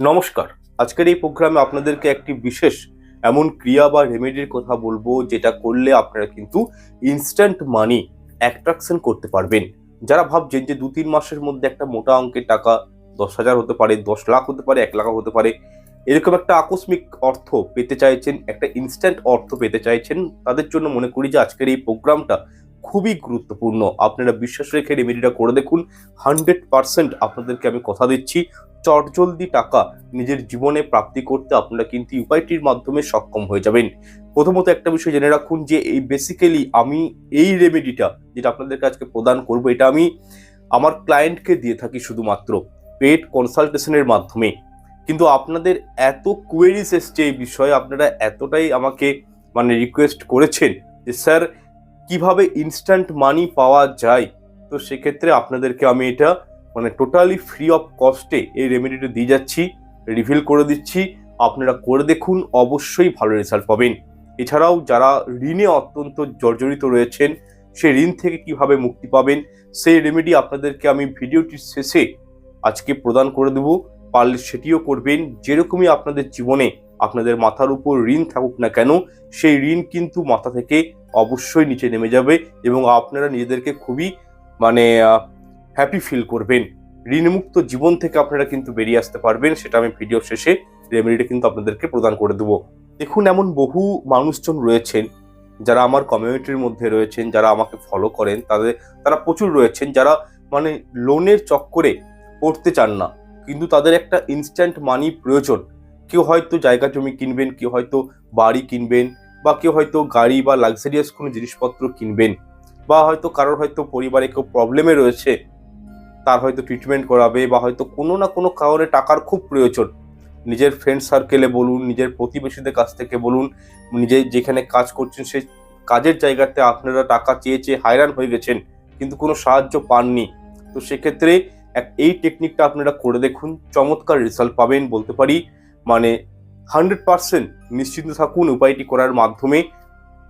নমস্কার। আজকের এই প্রোগ্রামে আপনাদেরকে একটি বিশেষ এমন ক্রিয়া বা রেমেডির কথা বলব, যেটা করলে আপনারা কিন্তু ইনস্ট্যান্ট মানি অ্যাট্রাকশন করতে পারবেন। যারা ভাবছেন যে দু তিন মাসের মধ্যে একটা মোটা অঙ্কের টাকা দশ হাজার হতে পারে, দশ লাখ হতে পারে, এক লাখ হতে পারে, এরকম একটা আকস্মিক অর্থ পেতে চাইছেন, একটা ইনস্ট্যান্ট অর্থ পেতে চাইছেন, তাদের জন্য মনে করি যে আজকের এই প্রোগ্রামটা খুবই গুরুত্বপূর্ণ। আপনারা বিশ্বাস রেখে রেমেডিটা করে দেখুন। হান্ড্রেড পার্সেন্ট আপনাদেরকে আমি কথা দিচ্ছি। চটজলদি টাকা নিজের জীবনে প্রাপ্তি করতে আপনারা কিন্তু এই উপায়টির মাধ্যমে সক্ষম হয়ে যাবেন। প্রথমত একটা বিষয় জেনে রাখুন যে এই বেসিক্যালি আমি এই রেমেডিটা যেটা আপনাদেরকে আজকে প্রদান করব, এটা আমি আমার ক্লায়েন্টকে দিয়ে থাকি শুধুমাত্র পেড কনসালটেশনের মাধ্যমে। কিন্তু আপনাদের এত কোয়েরিজ এসছে এই বিষয়ে, আপনারা এতটাই আমাকে মানে রিকোয়েস্ট করেছেন যে, স্যার, কীভাবে ইনস্ট্যান্ট মানি পাওয়া যায়? তো সেক্ষেত্রে আপনাদেরকে আমি এটা মানে টোটালি ফ্রি অফ কস্টে এই রেমেডিটা দিয়ে যাচ্ছি রিভিল করে দিচ্ছি। আপনারা করে দেখুন, অবশ্যই ভালো রেজাল্ট পাবেন। এছাড়াও যারা ঋণে অত্যন্ত জর্জরিত রয়েছেন, সেই ঋণ থেকে কীভাবে মুক্তি পাবেন, সেই রেমেডি আপনাদেরকে আমি ভিডিওটির শেষে আজকে প্রদান করে দেব। পারলে সেটিও করবেন। যেরকমই আপনাদের জীবনে আপনাদের মাথার উপর ঋণ থাকুক না কেন, সেই ঋণ কিন্তু মাথা থেকে অবশ্যই নিচে নেমে যাবে এবং আপনারা নিজেদেরকে খুবই মানে হ্যাপি ফিল করবেন। ঋণমুক্ত জীবন থেকে আপনারা কিন্তু বেরিয়ে আসতে পারবেন, সেটা আমি ভিডিও শেষে রেমেডিটা কিন্তু আপনাদেরকে প্রদান করে দেবো। দেখুন, এমন বহু মানুষজন রয়েছেন, যারা আমার কমিউনিটির মধ্যে রয়েছেন, যারা আমাকে ফলো করেন, তাদের, তারা প্রচুর রয়েছেন, যারা মানে লোনের চক্করে পড়তে চান না। কিন্তু তাদের একটা ইনস্ট্যান্ট মানি প্রয়োজন। কেউ হয়তো জায়গা জমি কিনবেন, কেউ হয়তো বাড়ি কিনবেন, বা কেউ হয়তো গাড়ি বা লাক্সারিয়াস কোনো জিনিসপত্র কিনবেন, বা হয়তো কারোর হয়তো পরিবারে কেউ প্রবলেমে রয়েছে তার হয়তো ট্রিটমেন্ট করাবে বা হয়তো কোনো না কোনো কারণে টাকার খুব প্রয়োজন। নিজের ফ্রেন্ড সার্কেলে বলুন, নিজের প্রতিবেশীদের কাছ থেকে বলুন, নিজে যেখানে কাজ করছেন সেই কাজের জায়গাতে আপনারা টাকা চেয়ে চেয়ে হায়রান হয়ে গেছেন, কিন্তু কোনো সাহায্য পাননি। তো সেক্ষেত্রে এক, এই টেকনিকটা আপনারা করে দেখুন, চমৎকার রেজাল্ট পাবেন বলতে পারি। মানে হান্ড্রেড পার্সেন্ট নিশ্চিন্ত থাকুন উপায়টি করার মাধ্যমে।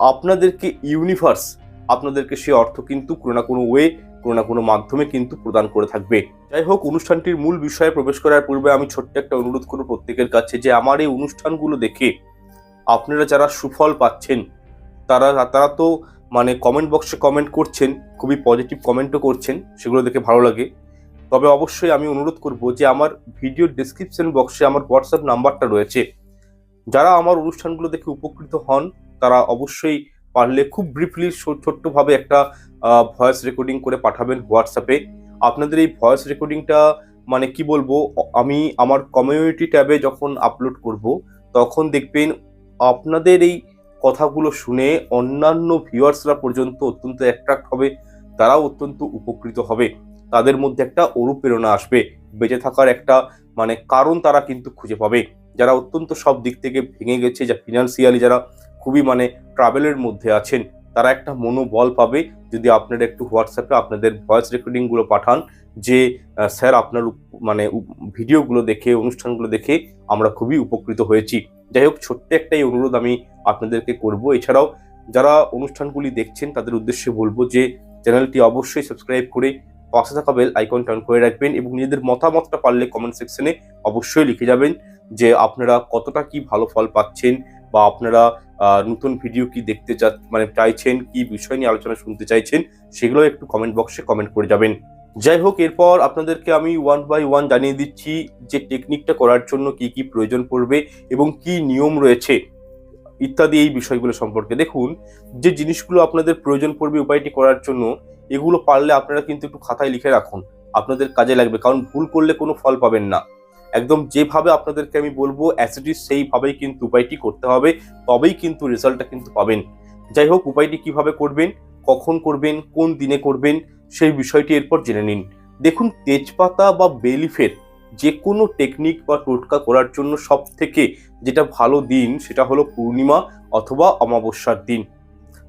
আপনাদেরকে ইউনিভার্স আপনাদেরকে সে অর্থ কিন্তু কোনো না কোনো ওয়ে কোনো না কোনো মাধ্যমে কিন্তু প্রদান করে থাকবে। যাই হোক, অনুষ্ঠানটির মূল বিষয়ে প্রবেশ করার পূর্বে আমি ছোট্ট একটা অনুরোধ করব প্রত্যেকের কাছে যে আমার এই অনুষ্ঠানগুলো দেখে আপনারা যারা সুফল পাচ্ছেন, তারা তারা তো মানে কমেন্ট বক্সে কমেন্ট করছেন, খুবই পজিটিভ কমেন্টও করছেন, সেগুলো দেখে ভালো লাগে। তবে অবশ্যই আমি অনুরোধ করব যে আমার ভিডিও ডিসক্রিপশন বক্সে আমার হোয়াটসঅ্যাপ নাম্বারটা রয়েছে। যারা আমার অনুষ্ঠানগুলো দেখে উপকৃত হন, তারা অবশ্যই পারলে খুব ব্রিফলি ছোট্টভাবে একটা ভয়েস রেকর্ডিং করে পাঠাবেন হোয়াটসঅ্যাপে আপনাদের এই ভয়েস রেকর্ডিংটা মানে কি বলব আমি আমার কমিউনিটি ট্যাবে যখন আপলোড করব, তখন দেখবেন আপনাদের এই কথাগুলো শুনে অন্যান্য ভিউয়ার্সরা পর্যন্ত অত্যন্ত অ্যাট্রাক্ট হবে, তারাও অত্যন্ত উপকৃত হবে। তাদের মধ্যে একটা অনুপ্রেরণা আসবে, বেঁচে থাকার একটা মানে কারণ তারা কিন্তু খুঁজে পাবে। যারা অত্যন্ত সব দিক থেকে ভেঙে গেছে, যা ফিনান্সিয়ালি যারা খুবই মানে ট্রাভেলের মধ্যে আছেন। তারা একটা মনোবল পাবে যদি আপনারা একটু হোয়াটসঅ্যাপে আপনাদের ভয়েস রেকর্ডিংগুলো পাঠান যে স্যার আপনার মানে ভিডিওগুলো দেখে, অনুষ্ঠানগুলো দেখে আমরা খুবই উপকৃত হয়েছি। যাই হোক, ছোট্ট একটাই অনুরোধ আমি আপনাদেরকে করব। এছাড়াও যারা অনুষ্ঠানগুলি দেখছেন, তাদের উদ্দেশ্যে বলব যে, চ্যানেলটি অবশ্যই সাবস্ক্রাইব করে পাশে থাকা বেল আইকন টার্ন করে রাখবেন এবং নিজেদের মতামতটা পারলে কমেন্ট সেকশনে অবশ্যই লিখে যাবেন যে, আপনারা কতটা কি ভালো ফল পাচ্ছেন বা আপনারা নতুন ভিডিও কি দেখতে চা মানে চাইছেন, কি বিষয় নিয়ে আলোচনা শুনতে চাইছেন, সেগুলো একটু কমেন্ট বক্সে কমেন্ট করে যাবেন। যাই হোক, এরপর আপনাদেরকে আমি ওয়ান বাই ওয়ান জানিয়ে দিচ্ছি যে টেকনিকটা করার জন্য কি কি প্রয়োজন পড়বে এবং কি নিয়ম রয়েছে, ইত্যাদি এই বিষয়গুলো সম্পর্কে। দেখুন, যে জিনিসগুলো আপনাদের প্রয়োজন পড়বে উপায়টি করার জন্য, এগুলো পারলে আপনারা কিন্তু একটু খাতায় লিখে রাখুন। আপনাদের কাজে লাগবে, কারণ ভুল করলে কোনো ফল পাবেন না। একদম যেভাবে আপনাদেরকে আমি বলব অ্যাসিডিস সেইভাবেই কিন্তু উপায়টি করতে হবে, তবেই কিন্তু রেজাল্টটা কিন্তু পাবেন। যাই হোক, উপায়টি কীভাবে করবেন, কখন করবেন, কোন দিনে করবেন, সেই বিষয়টি এরপর জেনে নিন। দেখুন, তেজপাতা বা বেলিফের যে কোনো টেকনিক বা টোটকা করার জন্য সব থেকে যেটা ভালো দিন, সেটা হলো পূর্ণিমা অথবা অমাবস্যার দিন।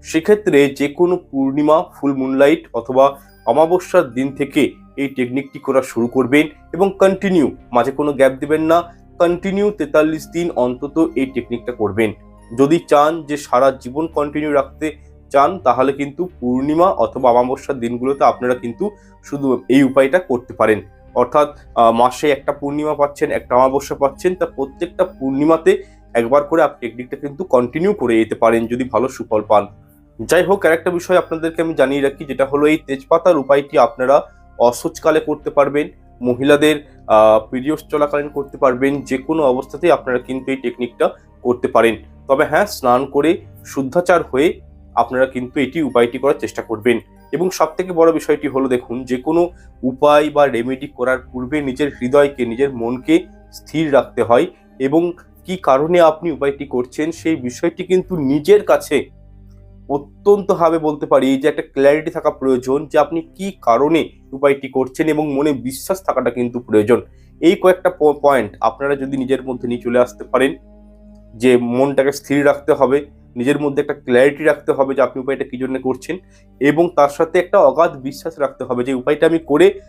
সেক্ষেত্রে যে কোনো পূর্ণিমা ফুল মুনলাইট অথবা অমাবস্যার দিন থেকে এই টেকনিকটি করা শুরু করবেন এবং কন্টিনিউ মাঝে কোনো গ্যাপ দেবেন না কন্টিনিউ তেতাল্লিশ দিন অন্তত এই টেকনিকটা করবেন। যদি চান যে সারা জীবন কন্টিনিউ রাখতে চান, তাহলে কিন্তু পূর্ণিমা অথবা অমাবস্যার দিনগুলোতে আপনারা কিন্তু শুধু এই উপায়টা করতে পারেন। অর্থাৎ মাসে একটা পূর্ণিমা পাচ্ছেন, একটা অমাবস্যা পাচ্ছেন, তা প্রত্যেকটা পূর্ণিমাতে একবার করে আপনি টেকনিকটা কিন্তু কন্টিনিউ করে যেতে পারেন যদি ভালো সুফল পান। যাই হোক, আরেকটা বিষয় আপনাদেরকে আমি জানিয়ে রাখি, যেটা হলো এই তেজপাতার উপায়টি আপনারা অসুচকালে করতে পারবেন, মহিলাদের পিরিয়ডস চলাকালীন করতে পারবেন যে কোনো অবস্থাতেই আপনারা কিন্তু এই টেকনিকটা করতে পারেন। তবে হ্যাঁ স্নান করে শুদ্ধাচার হয়ে আপনারা কিন্তু এটি উপায়টি করার চেষ্টা করবেন। এবং সব থেকে বড় বিষয়টি হলো দেখুন যে কোনো উপায় বা রেমেডি করার পূর্বে নিজের হৃদয়কে, নিজের মনকে স্থির রাখতে হয় এবং কি কারণে আপনি উপায়টি করছেন সেই বিষয়টি কিন্তু নিজের কাছে অত্যন্তভাবে বলতে পারি যে একটা ক্ল্যারিটি থাকা প্রয়োজন যে আপনি কি কারণে উপায়টি করছেন এবং মনে বিশ্বাস থাকাটা কিন্তু প্রয়োজন। এই কয়েকটা পয়েন্ট আপনারা যদি নিজের মধ্যে নিয়ে চলে আসতে পারেন যে মনটাকে স্থির রাখতে হবে, নিজের মধ্যে একটা ক্ল্যারিটি রাখতে হবে যে আপনি উপায়টা কী জন্য করছেন এবং তার সাথে একটা অগাধ বিশ্বাস রাখতে হবে যে উপায়টা আমি করে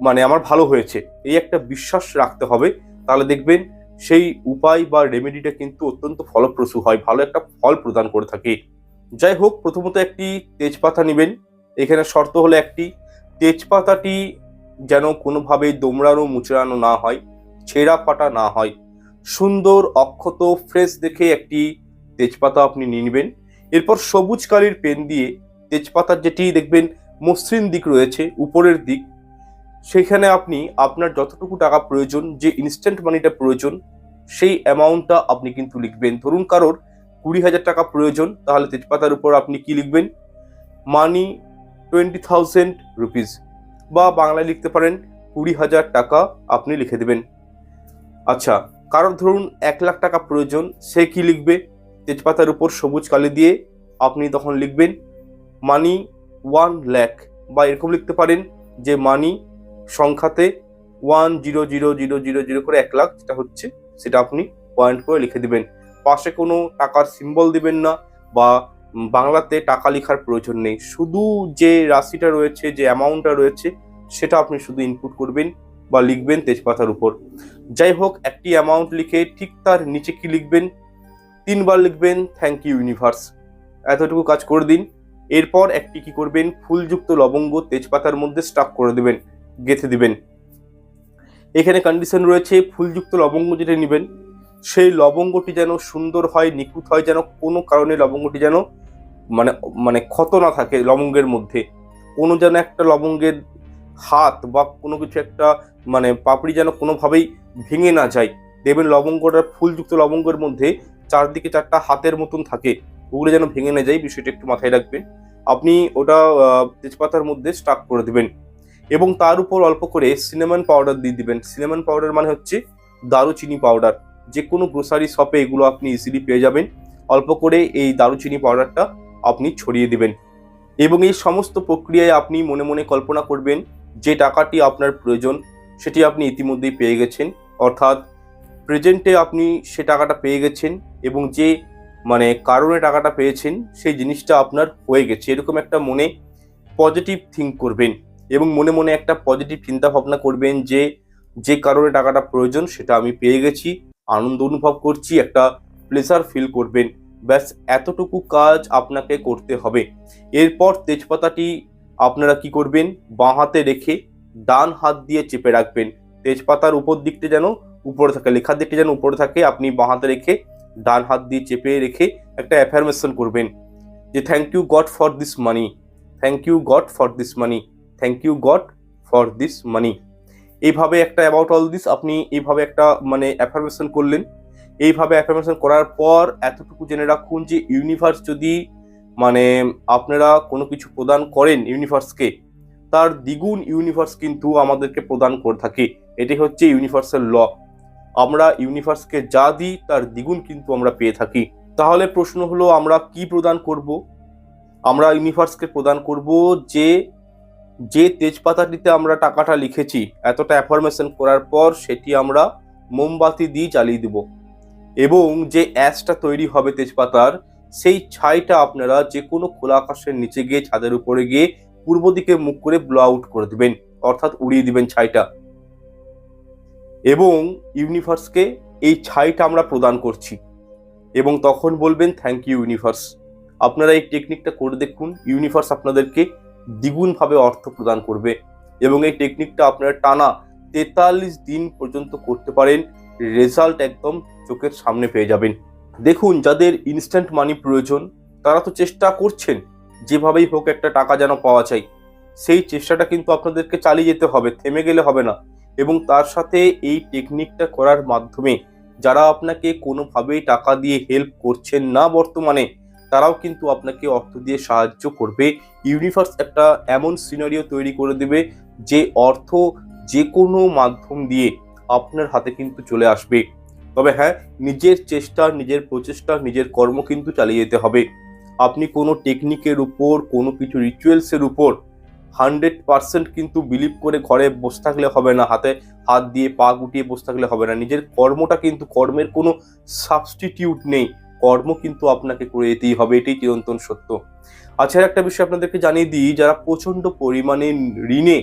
মানে আমার ভালো হয়েছে। এই একটা বিশ্বাস রাখতে হবে। তাহলে দেখবেন সেই উপায় বা রেমেডিটা কিন্তু অত্যন্ত ফলপ্রসূ হয়, ভালো একটা ফল প্রদান করে থাকে। যাই হোক, প্রথমত একটি তেজপাতা নেবেন। এখানে শর্ত হলো একটি, তেজপাতাটি যেন কোনোভাবেই দোমড়ানো মুচড়ানো না হয়, ছেঁড়া ফাটা না হয়। সুন্দর, অক্ষত ফ্রেশ দেখে একটি তেজপাতা আপনি নিয়ে নেবেন। এরপর সবুজ কালির পেন দিয়ে তেজপাতার যেটি দেখবেন মসৃণ দিক রয়েছে, উপরের দিক। সেখানে আপনি আপনার যতটুকু টাকা প্রয়োজন, যে ইনস্ট্যান্ট মানিটা প্রয়োজন, সেই অ্যামাউন্টটা আপনি কিন্তু লিখবেন। ধরুন কারোর কুড়ি হাজার টাকা প্রয়োজন, তাহলে তেজপাতার উপর আপনি কি লিখবেন? মানি টোয়েন্টি থাউজেন্ড রুপিস বা বাংলায় লিখতে পারেন কুড়ি হাজার টাকা আপনি লিখে দেবেন। আচ্ছা কারোর ধরুন এক লাখ টাকা প্রয়োজন, সে কি লিখবে? তেজপাতার উপর সবুজ কালি দিয়ে আপনি তখন লিখবেন মানি ওয়ান ল্যাক বা এরকম লিখতে পারেন যে money সংখ্যাতে one zero zero zero zero zero করে এক লাখ যেটা হচ্ছে সেটা আপনি পয়েন্ট করে লিখে দিবেন। পাশে কোনো টাকার সিম্বল দিবেন না বা বাংলাতে টাকা লেখার প্রয়োজন নেই। শুধু যে রাশিটা রয়েছে, যে অ্যামাউন্টটা রয়েছে, সেটা আপনি শুধু ইনপুট করবেন বা লিখবেন তেজপাতার উপর। যাই হোক, একটি অ্যামাউন্ট লিখে ঠিক তার নিচে কি লিখবেন? তিনবার লিখবেন থ্যাংক ইউ ইউনিভার্স এতটুকু কাজ করে দিন। এরপর একটি কি করবেন? ফুলযুক্ত লবঙ্গ তেজপাতার মধ্যে স্টাক করে দেবেন, গেঁথে দিবেন। এখানে কন্ডিশন রয়েছে, ফুলযুক্ত লবঙ্গ যেটা নেবেন সেই লবঙ্গটি যেন সুন্দর হয়, নিখুঁত হয়, যেন কোনো কারণে লবঙ্গটি যেন মানে মানে ক্ষত না থাকে লবঙ্গের মধ্যে। কোনো যেন একটা লবঙ্গের হাত বা কোনো কিছু একটা মানে পাপড়ি যেন কোনোভাবেই ভেঙে না যায়। দেখবেন লবঙ্গটা ফুলযুক্ত লবঙ্গের মধ্যে চারদিকে চারটা হাতের মতন থাকে। ওগুলো যেন ভেঙে না যায়, বিষয়টা একটু মাথায় রাখবেন। আপনি ওটা তেজপাতার মধ্যে স্টাক করে দেবেন এবং তার উপর অল্প করে সিনেমান পাউডার দিয়ে দিবেন। সিনেমান পাউডার মানে হচ্ছে দারুচিনি পাউডার যে কোনো গ্রোসারি শপে এগুলো আপনি ইজিলি পেয়ে যাবেন। অল্প করে এই দারুচিনি পাউডারটা আপনি ছড়িয়ে দিবেন। এবং এই সমস্ত প্রক্রিয়ায় আপনি মনে মনে কল্পনা করবেন যে টাকাটি আপনার প্রয়োজন, সেটি আপনি ইতিমধ্যেই পেয়ে গেছেন। অর্থাৎ প্রেজেন্টে আপনি সে টাকাটা পেয়ে গেছেন এবং যে মানে কারণে টাকাটা পেয়েছেন, সেই জিনিসটা আপনার হয়ে গেছে। এরকম একটা মনে পজিটিভ থিঙ্ক করবেন এবং মনে মনে একটা পজিটিভ চিন্তা ভাবনা করবেন যে যে কারণে টাকাটা প্রয়োজন, সেটা আমি পেয়ে গেছি। আনন্দ অনুভব করছি, একটা প্লেজার ফিল করবেন। ব্যাস, এতটুকু কাজ আপনাকে করতে হবে। এরপর তেজপাতাটি আপনারা কি করবেন? বাঁ হাতে রেখে ডান হাত দিয়ে চেপে রাখবেন। তেজপাতার উপর দিকটা যেন উপরে থাকে, লেখার দিকটা যেন উপরে থাকে, আপনি বাঁ হাতে রেখে ডান হাত দিয়ে চেপে রেখে একটা অ্যাফার্মেশন করবেন যে thank you God for this money thank you God for this money thank you God for this money এইভাবে একটা অ্যাবাউট অল দিস আপনি এইভাবে একটা মানে অ্যাফার্মেশন করলেন। এইভাবে অ্যাফার্মেশন করার পর এতটুকু জেনে রাখুন যে ইউনিভার্স যদি মানে আপনারা কোনো কিছু প্রদান করেন ইউনিভার্সকে তার দ্বিগুণ ইউনিভার্স কিন্তু আমাদেরকে প্রদান করে থাকে। এটি হচ্ছে ইউনিভার্সাল ল আমরা ইউনিভার্সকে যা দিই, তার দ্বিগুণ কিন্তু আমরা পেয়ে থাকি। তাহলে প্রশ্ন হলো, আমরা কি প্রদান করব? আমরা ইউনিভার্সকে প্রদান করব যে যে তেজপাতাটিতে আমরা টাকাটা লিখেছি, এতটা অ্যাফরমেশন করার পর সেটি আমরা মোমবাতি দিয়ে জ্বালিয়ে দেব। এবং যে অ্যাশটা তৈরি হবে তেজপাতার, সেই ছাইটা আপনারা যে কোনো খোলা আকাশের নিচে গিয়ে ছাদের উপরে গিয়ে পূর্ব দিকে মুখ করে ব্লো আউট করে দেবেন, অর্থাৎ উড়িয়ে দিবেন ছাইটা। এবং ইউনিভার্সকে এই ছাইটা আমরা প্রদান করছি। এবং তখন বলবেন থ্যাংক ইউ ইউনিভার্স আপনারা এই টেকনিকটা করে দেখুন। ইউনিভার্স আপনাদেরকে দ্বিগুণভাবে অর্থ প্রদান করবে এবং এই টেকনিকটা আপনারা টানা তেতাল্লিশ দিন পর্যন্ত করতে পারেন রেজাল্ট একদম চোখের সামনে পেয়ে যাবেন। দেখুন, যাদের ইনস্ট্যান্ট মানি প্রয়োজন, তারা তো চেষ্টা করছেন, যেভাবেই হোক একটা টাকা যেন পাওয়া চাই সেই চেষ্টাটা কিন্তু আপনাদেরকে চালিয়ে যেতে হবে, থেমে গেলে হবে না। এবং তার সাথে এই টেকনিকটা করার মাধ্যমে, যারা আপনাকে কোনোভাবেই টাকা দিয়ে হেল্প করছেন না বর্তমানে তারাও কিন্তু আপনাকে অর্থ দিয়ে সাহায্য করবে। ইউনিভার্স একটা এমন সিনারিও তৈরি করে দেবে যে অর্থ যে কোনো মাধ্যম দিয়ে আপনার হাতে কিন্তু চলে আসবে। তবে হ্যাঁ নিজের চেষ্টা, নিজের প্রচেষ্টা, নিজের কর্ম কিন্তু চালিয়ে যেতে হবে। আপনি কোনো টেকনিকের উপর, কোনো কিছু রিচুয়ালসের উপর হান্ড্রেড পার্সেন্ট কিন্তু বিলিভ করে ঘরে বসে থাকলে হবে না, হাতে হাত দিয়ে পা গুটিয়ে বসে থাকলে হবে না। নিজের কর্মটা কিন্তু কর্মের কোনো সাবস্টিটিউট নেই। কর্ম কিন্তু আপনাকে করে যেতেই হবে, এটাই চিরন্তন সত্য। আচ্ছা একটা বিষয় আপনাদেরকে জানিয়ে দিই, যারা প্রচণ্ড পরিমাণে ঋণে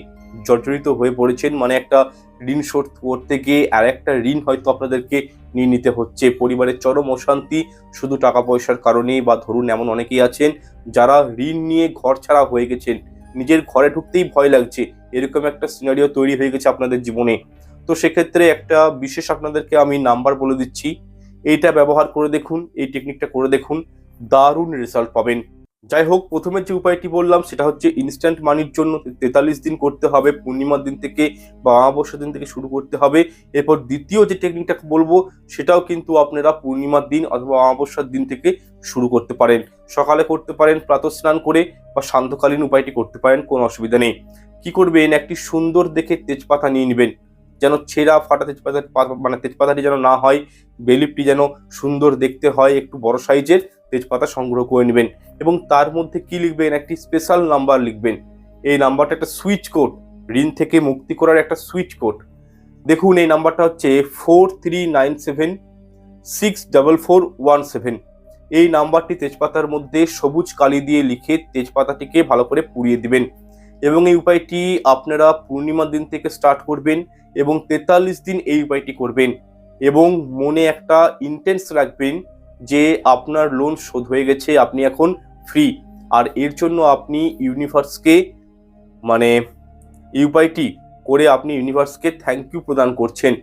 জর্জরিত হয়ে পড়েছেন মানে একটা ঋণ শোধ করতে গিয়ে আর একটা ঋণ হয়তো আপনাদেরকে নিয়ে নিতে হচ্ছে। পরিবারের চরম অশান্তি, শুধু টাকা পয়সার কারণেই বা ধরুন এমন অনেকেই আছেন, যারা ঋণ নিয়ে ঘর ছাড়া হয়ে গেছেন, নিজের ঘরে ঢুকতেই ভয় লাগছে, এরকম একটা সিনারিও তৈরি হয়ে গেছে আপনাদের জীবনে। তো সেক্ষেত্রে একটা বিশেষ আপনাদেরকে আমি নাম্বার বলে দিচ্ছি এইটা ব্যবহার করে দেখুন, এই টেকনিকটা করে দেখুন, দারুণ রেজাল্ট পাবেন। যাই হোক, প্রথমে যে উপায়টি বললাম, সেটা হচ্ছে ইনস্ট্যান্ট মানির জন্য তেতাল্লিশ দিন করতে হবে, পূর্ণিমার দিন থেকে বা অমাবস্যার দিন থেকে শুরু করতে হবে। এরপর দ্বিতীয় যে টেকনিকটা বলব, সেটাও কিন্তু আপনারা পূর্ণিমার দিন অথবা অমাবস্যার দিন থেকে শুরু করতে পারেন। সকালে করতে পারেন প্রাতঃস্নান করে বা সান্ধ্যকালীন উপায়টি করতে পারেন, কোনো অসুবিধা নেই। কি করবেন? একটি সুন্দর দেখে তেজপাতা নিয়ে নেবেন। যেন ছেঁড়া ফাটা তেজপাতা মানে তেজপাতাটি যেন না হয়, বেলিপটি যেন সুন্দর দেখতে হয়, একটু বড় সাইজের তেজপাতা সংগ্রহ করে নেবেন। এবং তার মধ্যে কি লিখবেন? একটি স্পেশাল নাম্বার লিখবেন। এই নাম্বারটা একটা সুইচ কোড ঋণ থেকে মুক্তি করার একটা সুইচ কোড দেখুন, এই নাম্বারটা হচ্ছে four three nine seven six double four one seven এই নাম্বারটি তেজপাতার মধ্যে সবুজ কালি দিয়ে লিখে তেজপাতাটিকে ভালো করে পুড়িয়ে দিবেন। এবং এই উপায়টি আপনারা পূর্ণিমার দিন থেকে স্টার্ট করবেন এবং তেতাল্লিশ দিন এই উপায়টি করবেন এবং মনে একটা ইন্টেন্স রাখবেন যে আপনার লোন শোধ হয়ে গেছে, আপনি এখন ফ্রি আর এর জন্য আপনি ইউনিভার্সকে মানে এই উপায়টি করে আপনি ইউনিভার্সকে থ্যাংক ইউ প্রদান করছেন।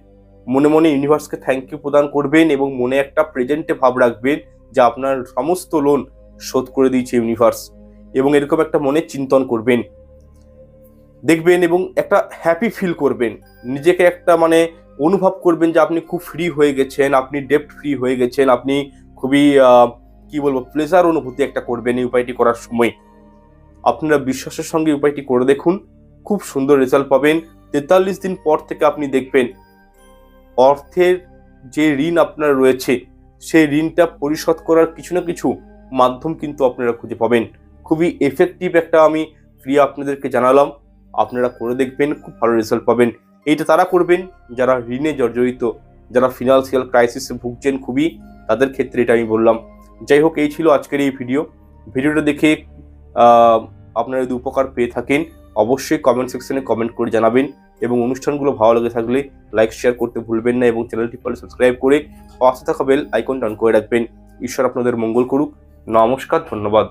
মনে মনে ইউনিভার্সকে থ্যাংক ইউ প্রদান করবেন এবং মনে একটা প্রেজেন্টে ভাব রাখবেন যে আপনার সমস্ত লোন শোধ করে দিয়েছে ইউনিভার্স এবং এরকম একটা মনে চিন্তন করবেন। দেখবেন এবং একটা হ্যাপি ফিল করবেন। নিজেকে একটা মানে অনুভব করবেন যে আপনি খুব ফ্রি হয়ে গেছেন, আপনি ডেপ্ট ফ্রি হয়ে গেছেন, আপনি খুবই কি বলব প্লেজার অনুভূতি একটা করবেন এই উপায়টি করার সময়। আপনারা বিশ্বাসের সঙ্গে উপায়টি করে দেখুন, খুব সুন্দর রেজাল্ট পাবেন। তেতাল্লিশ দিন পর থেকে আপনি দেখবেন, অর্থের যে ঋণ আপনার রয়েছে, সেই ঋণটা পরিশোধ করার কিছু না কিছু মাধ্যম কিন্তু আপনারা খুঁজে পাবেন। খুবই এফেক্টিভ একটা আমি ক্রিয়া আপনাদেরকে জানালাম। আপনারা করে দেখবেন, খুব ভালো রেজাল্ট পাবেন। এইটা তারা করবেন, যারা ঋণে জর্জরিত, যারা ফিনান্সিয়াল ক্রাইসিসে ভুগছেন খুবই, তাদের ক্ষেত্রে এটা আমি বললাম। যাই হোক, এই ছিল আজকের এই ভিডিও ভিডিওটা দেখে আপনারা যদি উপকার পেয়ে থাকেন, অবশ্যই কমেন্ট সেকশনে কমেন্ট করে জানাবেন এবং অনুষ্ঠানগুলো ভালো লেগে থাকলে লাইক শেয়ার করতে ভুলবেন না এবং চ্যানেলটি পারলে সাবস্ক্রাইব করে পাশে থাকা বেল আইকন অন করে রাখবেন। ঈশ্বর আপনাদের মঙ্গল করুক। নমস্কার, ধন্যবাদ।